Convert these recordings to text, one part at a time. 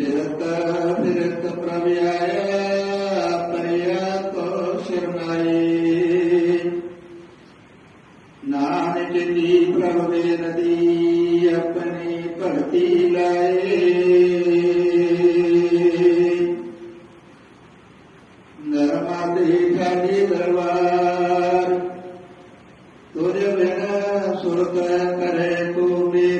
ਫਿਰਤ ਫਿਰਤ ਪ੍ਰਭ ਆਇਆ ਪਰਿਆ ਕੋ ਸ਼ਰਨਾਈ ਨਾਨਕ ਜੀ ਪ੍ਰਭ ਦੇ ਨਦੀ ਆਪਣੀ ਭਗਤੀ ਲਾਏ। ਨਰਮਾ ਦੇ ਖਾਲੀ ਦਰਬਾਰ ਤੁਝ ਬਿਨ ਸੁਰਤ ਕਰੇ ਤੂੰ ਮੇਰੀ।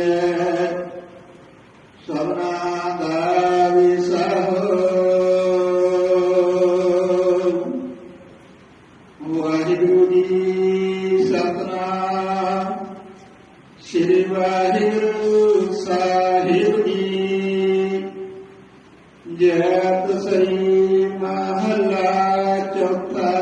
ਸ੍ਰੀ ਵਾਹਿਗੁਰੂ ਸਾਹਿਬ ਜੀ। ਜੈਤ ਸਈ ਮਹਲਾ ਚੌਥਾ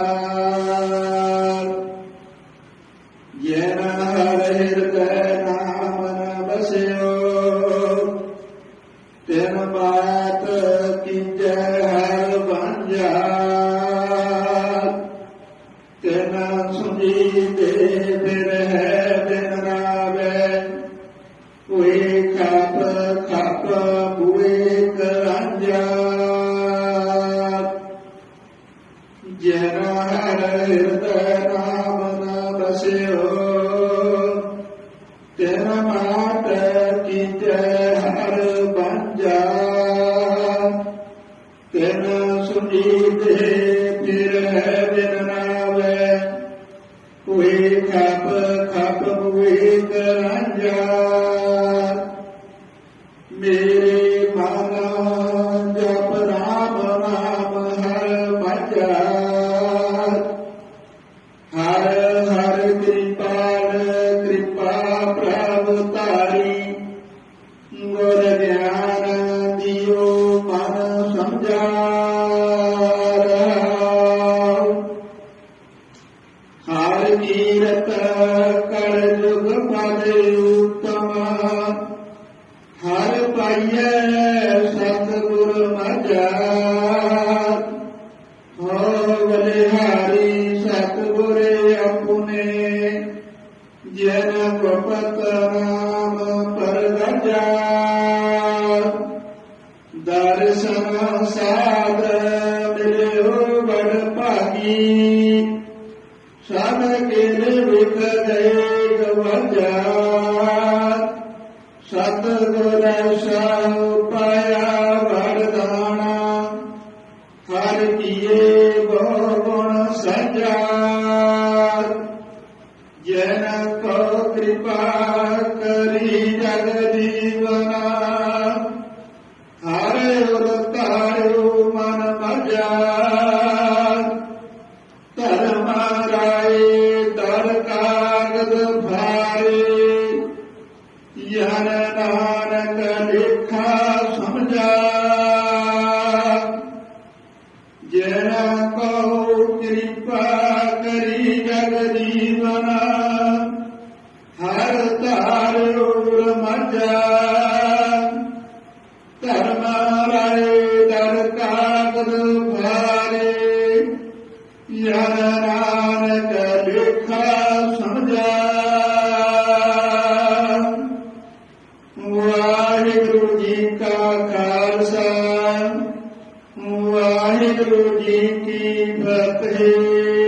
ਖਪ ਖਪ ਹੋਏ ਕਰਾਂਜਾ। ਕਿਰਪਾਲ ਕਿਰਪਾ ਪ੍ਰਭ ਤਾਰੀ ਗੁਰ ਗਿਆਨ ਦਿਓ ਮਨ ਸਮਝਾ ਹਰ ਕੀਰਤ ਕਰ ਜੁਗ ਪਦ ਉਤਮ ਹਰ ਪਾਈਐ ਜਨ ਗੁਪਤ ਦਰਸ਼ਨ ਸਾਧ ਮਿਲਿਓ ਬੜ ਭਾਗੀ ਸਭ ਕੇ ਵਿਕ ਗਏ ਗਵਜਾ ਸਤ ਜਗ ਜੀਵਨਾ, ਹਰ ਧਾਰਿਓ ਮਜਾ ਧਰਮ ਰਾਏ ਦਰ ਕਾਗਦ ਭਾਰੇ ਯਨ ਨਾਨਕ ਲੇਖਾ ਸਮਝਾ। ਵਾਹਿਗੁਰੂ ਜੀ ਕਾ ਖਾਲਸਾ, ਵਾਹਿਗੁਰੂ ਜੀ ਕੀ ਫਤਿਹ।